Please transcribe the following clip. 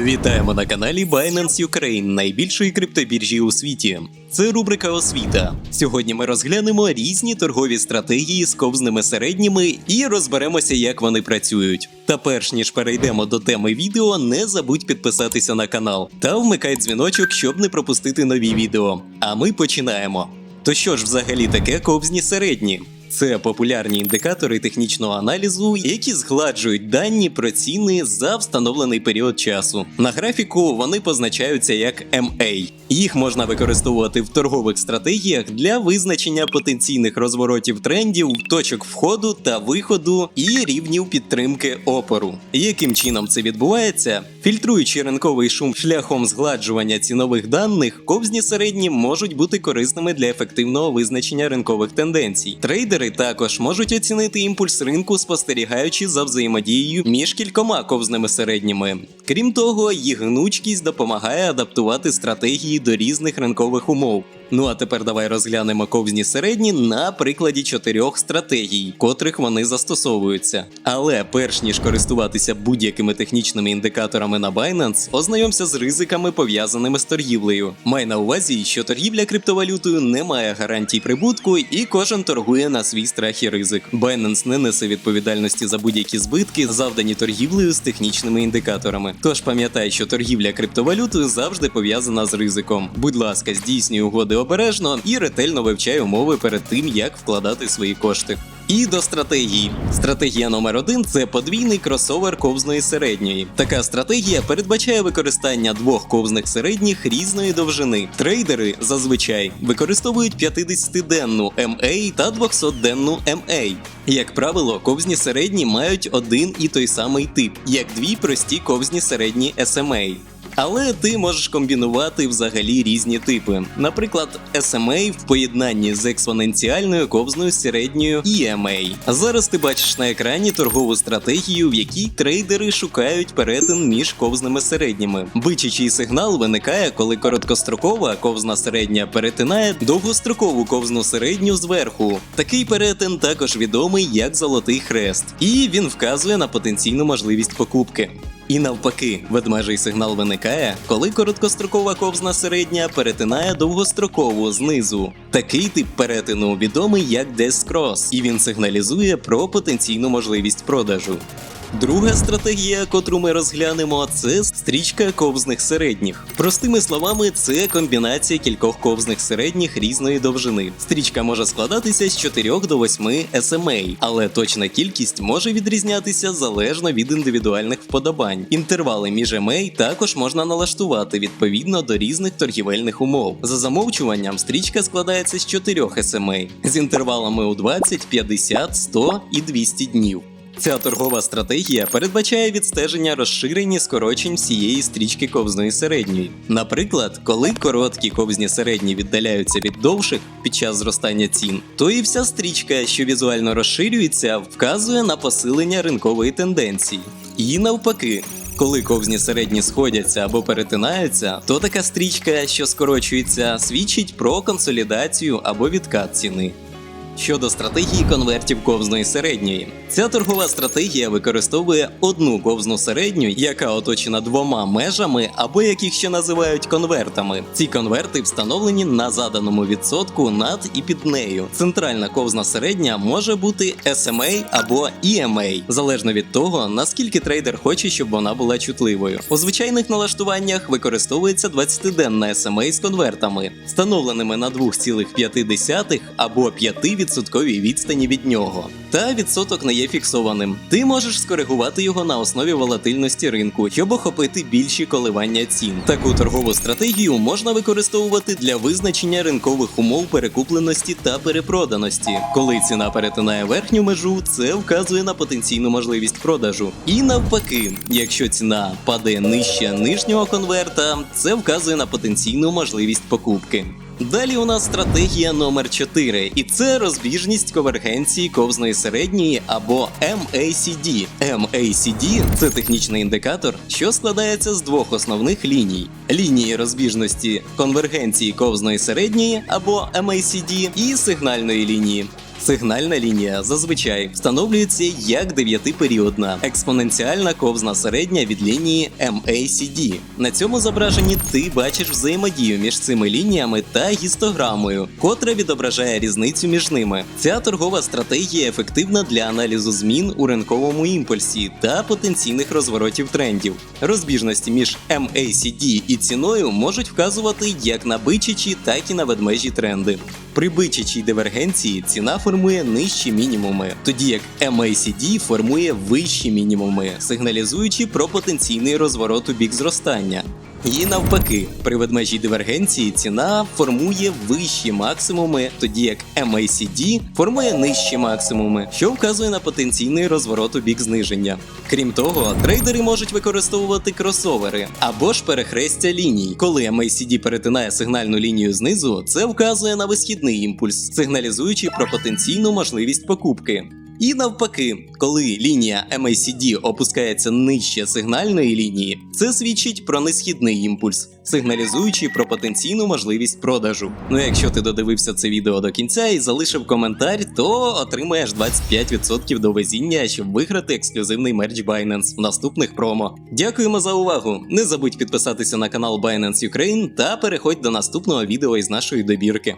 Вітаємо на каналі Binance Ukraine, найбільшої криптобіржі у світі. Це рубрика Освіта. Сьогодні ми розглянемо різні торгові стратегії з ковзними середніми і розберемося, як вони працюють. Та перш ніж перейдемо до теми відео, не забудь підписатися на канал та вмикай дзвіночок, щоб не пропустити нові відео. А ми починаємо. То що ж взагалі таке ковзні середні? Це популярні індикатори технічного аналізу, які згладжують дані про ціни за встановлений період часу. На графіку вони позначаються як MA. Їх можна використовувати в торгових стратегіях для визначення потенційних розворотів трендів, точок входу та виходу і рівнів підтримки опору. Яким чином це відбувається? Фільтруючи ринковий шум шляхом згладжування цінових даних, ковзні середні можуть бути корисними для ефективного визначення ринкових тенденцій. Трейдери також можуть оцінити імпульс ринку, спостерігаючи за взаємодією між кількома ковзними середніми. Крім того, їх гнучкість допомагає адаптувати стратегії до різних ринкових умов. Ну а тепер давай розглянемо ковзні середні на прикладі чотирьох стратегій, котрих вони застосовуються. Але перш ніж користуватися будь-якими технічними індикаторами на Binance, ознайомся з ризиками, пов'язаними з торгівлею. Май на увазі, що торгівля криптовалютою не має гарантій прибутку, і кожен торгує на свій страх і ризик. Binance не несе відповідальності за будь-які збитки, завдані торгівлею з технічними індикаторами. Тож пам'ятай, що торгівля криптовалютою завжди пов'язана з ризиком. Будь ласка, здійснюй угоди обережно і ретельно вивчай умови перед тим, як вкладати свої кошти. І до стратегії. Стратегія номер один це подвійний кросовер ковзної середньої. Така стратегія передбачає використання двох ковзних середніх різної довжини. Трейдери зазвичай використовують 50-денну MA та 200-денну MA. Як правило, ковзні середні мають один і той самий тип, як дві прості ковзні середні SMA. Але ти можеш комбінувати взагалі різні типи. Наприклад, SMA в поєднанні з експоненціальною ковзною середньою EMA. Зараз ти бачиш на екрані торгову стратегію, в якій трейдери шукають перетин між ковзними середніми. Бичачий сигнал виникає, коли короткострокова ковзна середня перетинає довгострокову ковзну середню зверху. Такий перетин також відомий як золотий хрест, і він вказує на потенційну можливість покупки. І навпаки, ведмежий сигнал виникає, коли короткострокова ковзна середня перетинає довгострокову знизу. Такий тип перетину відомий як Cross, і він сигналізує про потенційну можливість продажу. Друга стратегія, котру ми розглянемо, це стрічка ковзних середніх. Простими словами, це комбінація кількох ковзних середніх різної довжини. Стрічка може складатися з 4 до 8 SMA, але точна кількість може відрізнятися залежно від індивідуальних вподобань. Інтервали між EMA також можна налаштувати відповідно до різних торгівельних умов. За замовчуванням, стрічка складається з 4 SMA з інтервалами у 20, 50, 100 і 200 днів. Ця торгова стратегія передбачає відстеження розширені скорочень всієї стрічки ковзної середньої. Наприклад, коли короткі ковзні середні віддаляються від довших під час зростання цін, то і вся стрічка, що візуально розширюється, вказує на посилення ринкової тенденції. І навпаки. Коли ковзні середні сходяться або перетинаються, то така стрічка, що скорочується, свідчить про консолідацію або відкат ціни. Щодо стратегії конвертів ковзної середньої, ця торгова стратегія використовує одну ковзну середню, яка оточена двома межами, або яких ще називають конвертами. Ці конверти встановлені на заданому відсотку над і під нею. Центральна ковзна середня може бути SMA або EMA, залежно від того, наскільки трейдер хоче, щоб вона була чутливою. У звичайних налаштуваннях використовується 20-денна SMA з конвертами, встановленими на 2,5 або 5 відсотковій відстані від нього. Та відсоток не є фіксованим. Ти можеш скоригувати його на основі волатильності ринку, щоб охопити більші коливання цін. Таку торгову стратегію можна використовувати для визначення ринкових умов перекупленості та перепроданості. Коли ціна перетинає верхню межу, це вказує на потенційну можливість продажу. І навпаки, якщо ціна падає нижче нижнього конверта, це вказує на потенційну можливість покупки. Далі у нас стратегія номер 4 і це розбіжність конвергенції ковзної середньої або MACD. MACD – це технічний індикатор, що складається з двох основних ліній: лінії розбіжності конвергенції ковзної середньої або MACD і сигнальної лінії. Сигнальна лінія зазвичай встановлюється як дев'ятиперіодна експоненціальна ковзна середня від лінії MACD. На цьому зображенні ти бачиш взаємодію між цими лініями та гістограмою, котра відображає різницю між ними. Ця торгова стратегія ефективна для аналізу змін у ринковому імпульсі та потенційних розворотів трендів. Розбіжності між MACD і ціною можуть вказувати як на бичачі, так і на ведмежі тренди. При бичачій дивергенції ціна формує нижчі мінімуми, тоді як MACD формує вищі мінімуми, сигналізуючи про потенційний розворот у бік зростання. І навпаки, при ведмежій дивергенції ціна формує вищі максимуми, тоді як MACD формує нижчі максимуми, що вказує на потенційний розворот у бік зниження. Крім того, трейдери можуть використовувати кросовери або ж перехрестя ліній. Коли MACD перетинає сигнальну лінію знизу, це вказує на висхідний імпульс, сигналізуючи про потенційну можливість покупки. І навпаки, коли лінія MACD опускається нижче сигнальної лінії, це свідчить про несхідний імпульс, сигналізуючи про потенційну можливість продажу. Ну якщо ти додивився це відео до кінця і залишив коментар, то отримаєш 25% до везіння, щоб виграти ексклюзивний мерч Binance в наступних промо. Дякуємо за увагу! Не забудь підписатися на канал Binance Ukraine та переходь до наступного відео із нашої добірки.